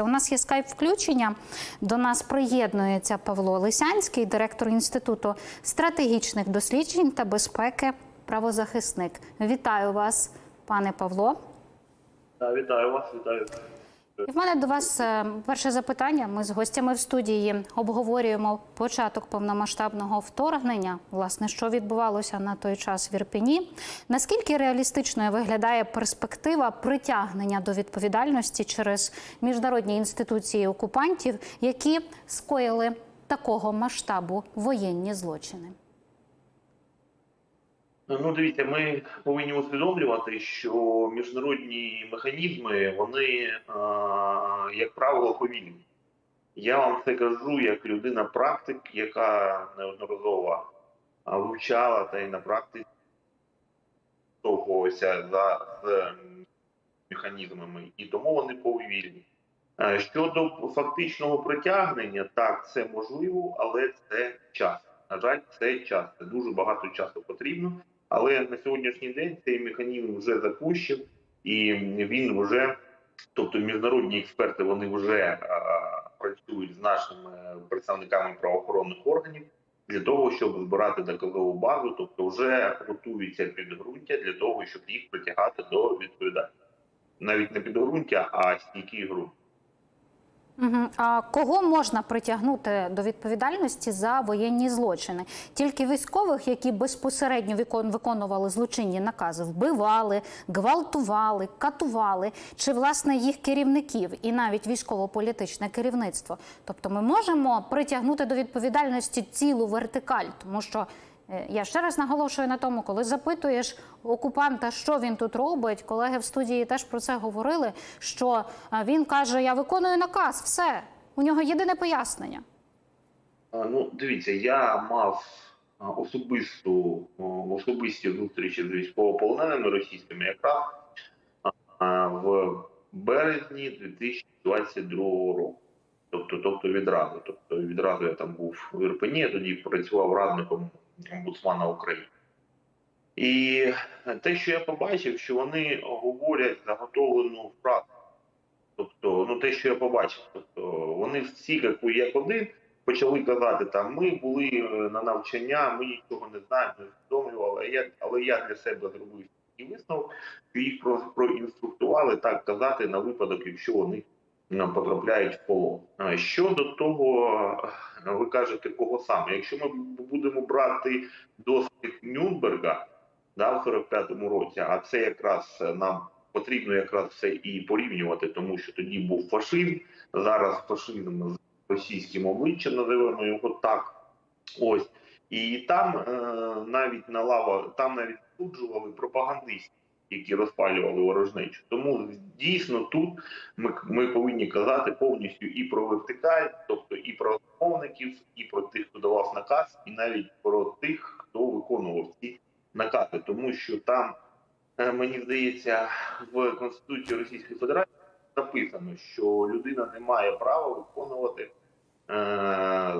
У нас є скайп включення. До нас приєднується Павло Лисянський, директор інституту стратегічних досліджень та безпеки, правозахисник. Вітаю вас, пане Павло. Да, вітаю вас, вітаю. І в мене до вас е, перше запитання. Ми з гостями в студії обговорюємо початок повномасштабного вторгнення. Власне, що відбувалося на той час в Ірпені. Наскільки реалістичною виглядає перспектива притягнення до відповідальності через міжнародні інституції окупантів, які скоїли такого масштабу воєнні злочини? Ну, дивіться, ми повинні усвідомлювати, що міжнародні механізми, вони, як правило, повільні. Я вам це кажу як людина практик, яка неодноразово вивчала та й на практиці стовхувалася за з механізмами, і тому вони повільні. Щодо фактичного притягнення, так, це можливо, але це час. На жаль, це час. Це дуже багато часу потрібно. Але на сьогоднішній день цей механізм вже запущен, і він вже, тобто міжнародні експерти, вони вже е, працюють з нашими представниками правоохоронних органів для того, щоб збирати доказову базу, тобто вже готуються підґрунтя для того, щоб їх притягати до відповідальності. Навіть не підґрунтя, а стійкий ґрунт. А кого можна притягнути до відповідальності за воєнні злочини? Тільки військових, які безпосередньо викон- виконували злочинні накази, вбивали, гвалтували, катували, чи власне їх керівників і навіть військово-політичне керівництво. Тобто, ми можемо притягнути до відповідальності цілу вертикаль, тому що. Е, Я ще раз наголошую на тому, коли запитуєш окупанта, що він тут робить, колеги в студії теж про це говорили. Що е, він каже: Я виконую наказ, все у нього єдине пояснення. Ну, дивіться, я мав особисту особисті зустрічі з військовополоненими російськими якраз в березні 2022 року. Тобто, тобто відразу. Тобто відразу я там був в Ірпені, я тоді працював радником омбудсмана України. І те, що я побачив, що вони говорять заготовлену фразу. Тобто, ну те, що я побачив, тобто вони всі, як, як один, почали казати, там ми були е, на навчання, ми нічого не знаємо, не усвідомлювали. Але я, але я для себе зробив і висновок, що їх про, проінструктували так казати на випадок, якщо вони потрапляють в полон. Щодо того, е, ви кажете, кого саме? Якщо ми будемо брати досвід Нюрнберга да, в 45-му році, а це якраз е, нам потрібно якраз все і порівнювати, тому що тоді був фашизм, зараз фашизм з російським обличчям, називаємо його так. Ось. І там е, навіть на лава, там навіть суджували пропагандистів, які розпалювали ворожнечу. Тому дійсно тут ми, ми повинні казати повністю і про вертикаль, тобто і про замовників, і про тих, хто давав наказ, і навіть про тих, хто виконував ці накази, тому що там Е, мені здається, в Конституції Російської Федерації написано, що людина не має права виконувати, е,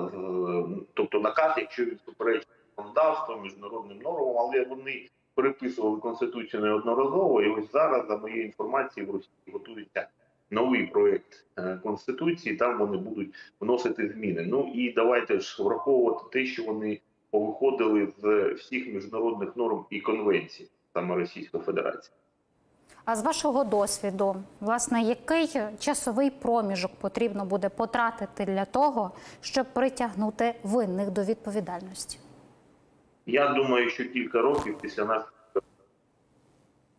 тобто наказ, якщо він суперечить законодавству, міжнародним нормам, але вони переписували Конституцію неодноразово, і ось зараз, за моєю інформацією, в Росії готується новий проєкт е, Конституції, там вони будуть вносити зміни. Ну і давайте ж враховувати те, що вони повиходили з всіх міжнародних норм і конвенцій саме Російської Федерації. А з вашого досвіду, власне, який часовий проміжок потрібно буде потратити для того, щоб притягнути винних до відповідальності? Я думаю, що кілька років після нас.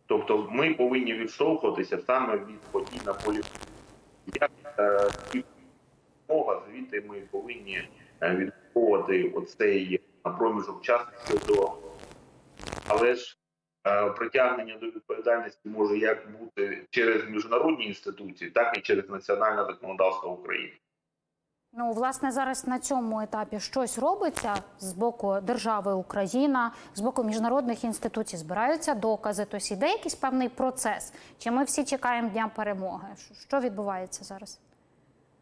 Тобто ми повинні відштовхуватися саме від подій на полі. Як е, мога, звідти ми повинні е, відраховувати оцей проміжок часу щодо. Але ж е, притягнення до відповідальності може як бути через міжнародні інституції, так і через національне законодавство України. Ну, власне, зараз на цьому етапі щось робиться з боку держави Україна, з боку міжнародних інституцій. Збираються докази. Тобто іде якийсь певний процес. Чи ми всі чекаємо дня перемоги? Що- відбувається зараз?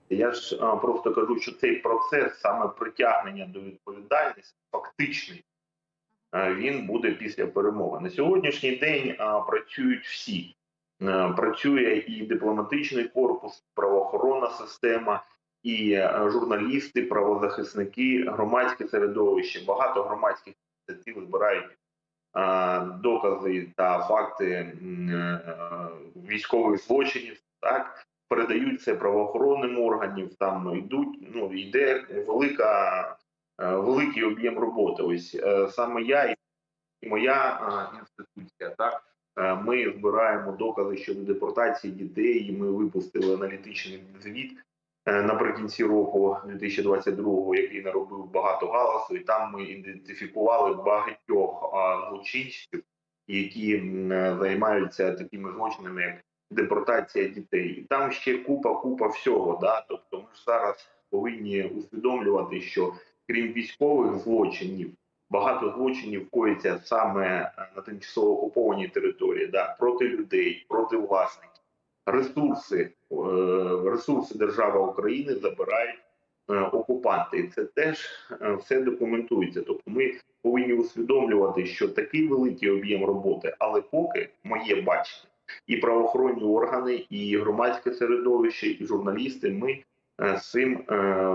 Я ж а, просто кажу, що цей процес саме притягнення до відповідальності, фактичний, він буде після перемоги. На сьогоднішній день а, працюють всі. Е, Працює і дипломатичний корпус, правоохоронна система, і е, журналісти, правозахисники, громадське середовище. Багато громадських ініціатив збирають е, докази та факти е, військових злочинів. Так передають це правоохоронним органам. Там йдуть. Ну йде велика, великий об'єм роботи. Ось саме я і моя інституція. Так ми збираємо докази щодо депортації дітей. Ми випустили аналітичний звіт наприкінці року 2022, який наробив багато галасу, і там ми ідентифікували багатьох злочинців, які е, займаються такими злочинами, як депортація дітей. І там ще купа, купа всього. Да? Тобто, ми ж зараз повинні усвідомлювати, що крім військових злочинів. Багато злочинів коїться саме е, на тимчасово окупованій території, да, проти людей, проти власників. Ресурси, е, ресурси держави України забирають е, окупанти, і це теж е, все документується. Тобто, ми повинні усвідомлювати, що такий великий об'єм роботи, але поки моє бачення, і правоохоронні органи, і громадське середовище, і журналісти. Ми з цим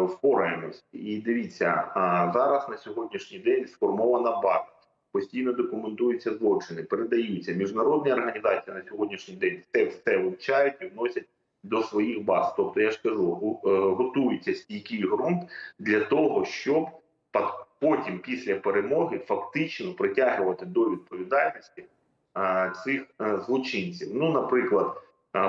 впораємось. І дивіться, зараз на сьогоднішній день сформована база. Постійно документуються злочини, передаються міжнародні організації на сьогоднішній день це все вивчають і вносять до своїх баз. Тобто, я ж кажу, е, готується стійкий ґрунт для того, щоб потім, після перемоги, фактично притягувати до відповідальності цих е, злочинців. Ну, наприклад,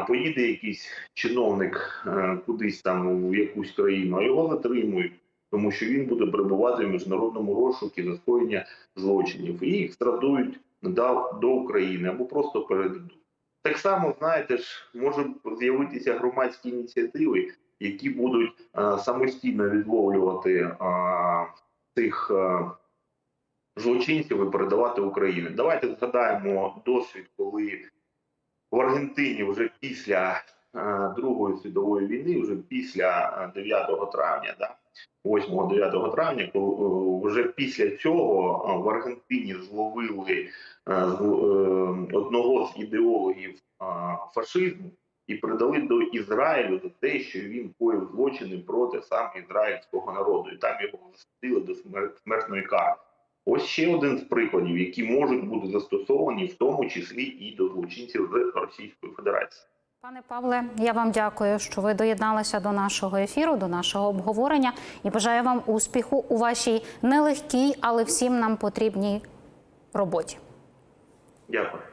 поїде якийсь чиновник е, кудись там в якусь країну, а його затримують, тому що він буде перебувати в міжнародному розшуку за скоєння злочинів, і їх стратують до, України або просто передадуть. Так само, знаєте ж, можуть з'явитися громадські ініціативи, які будуть е, самостійно відловлювати е, цих е, злочинців і передавати Україні. Давайте згадаємо досвід, коли в Аргентині вже після е, Другої світової війни, вже після е, 9 травня, да, 8-9 травня, коли е, вже після цього е, в Аргентині зловили е, одного з ідеологів фашизму і передали до Ізраїлю за те, що він коїв злочини проти саме ізраїльського народу, і там його засудили до смертної кари. Ось ще один з прикладів, які можуть бути застосовані, в тому числі і до злочинців з Російської Федерації. Пане Павле, я вам дякую, що ви доєдналися до нашого ефіру, до нашого обговорення і бажаю вам успіху у вашій нелегкій, але всім нам потрібній роботі. Дякую.